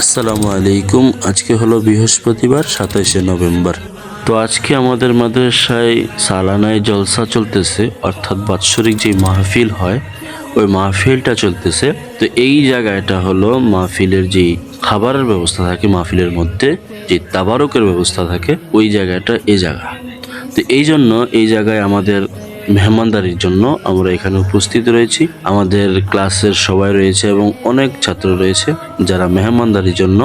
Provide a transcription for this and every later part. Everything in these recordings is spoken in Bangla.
আসসালামু আলাইকুম। আজকে হলো বৃহস্পতিবার, সাতাইশে নভেম্বর। তো আজকে আমাদের মাদ্রাসায় সালানায় জলসা চলতেছে, অর্থাৎ বাৎসরিক যে মাহফিল হয়, ওই মাহফিলটা চলতেছে। তো এই জায়গাটা হলো মাহফিলের যে খাবারের ব্যবস্থা থাকে, মাহফিলের মধ্যে যে তাবারকের ব্যবস্থা থাকে, ওই জায়গাটা এই জায়গা। তো এই জন্য এই জায়গায় আমাদের মেহমানদারির জন্য আমরা এখানে উপস্থিত রয়েছি। আমাদের ক্লাসের সবাই রয়েছে এবং অনেক ছাত্র রয়েছে যারা মেহমানদারির জন্য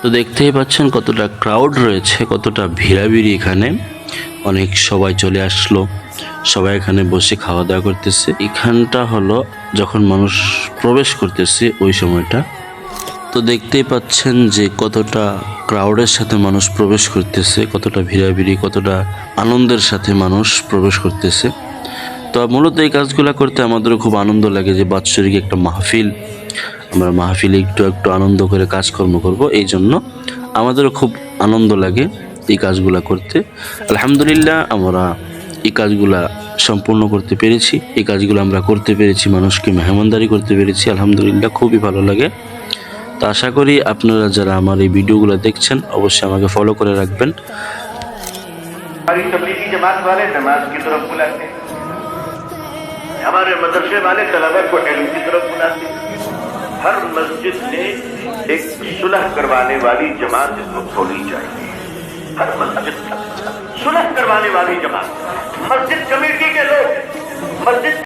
তো দেখতেই পাচ্ছেন কতটা ক্রাউড রয়েছে, কতটা ভিড়াভিড়ি এখানে। অনেক সবাই চলে আসলো, সবাই এখানে বসে খাওয়া দাওয়া করতেছে। এখানটা হলো যখন মানুষ প্রবেশ করতেছে ওই সময়টা। তো দেখতেই পাচ্ছেন যে কতটা ক্রাউডের সাথে মানুষ প্রবেশ করতেছে, কতটা ভিড়াভিড়ি, কতটা আনন্দের সাথে মানুষ প্রবেশ করতেছে। তো মূলত এই কাজগুলো করতে আমাদেরও খুব আনন্দ লাগে যে বাৎসরিক একটা মাহফিল। আমরা মাহফিলে একটু একটু আনন্দ করে কাজকর্ম করব এই জন্য আমাদেরও খুব আনন্দ লাগে এই কাজগুলা করতে আলহামদুলিল্লাহ আমরা এই কাজগুলা সম্পূর্ণ করতে পেরেছি এই কাজগুলো আমরা করতে পেরেছি মানুষকে মেহমানদারি করতে পেরেছি আলহামদুলিল্লাহ খুবই ভালো লাগে তো আশা করি আপনারা যারা আমার এই ভিডিওগুলো দেখছেন অবশ্যই আমাকে ফলো করে রাখবেন हमारी तबलीगी जमात वाले नमाज की तरफ बुलाते हैं हमारे मदरसे वाले तलबा को इल्म की तरफ बुलाते हैं ہر مسجد میں ایک صلح کروانے والی جماعت اس کو کھولنی چاہیے ہر مسجد صلح کروانے والی جماعت۔ مسجد کمیٹی کے لوگ۔ مسجد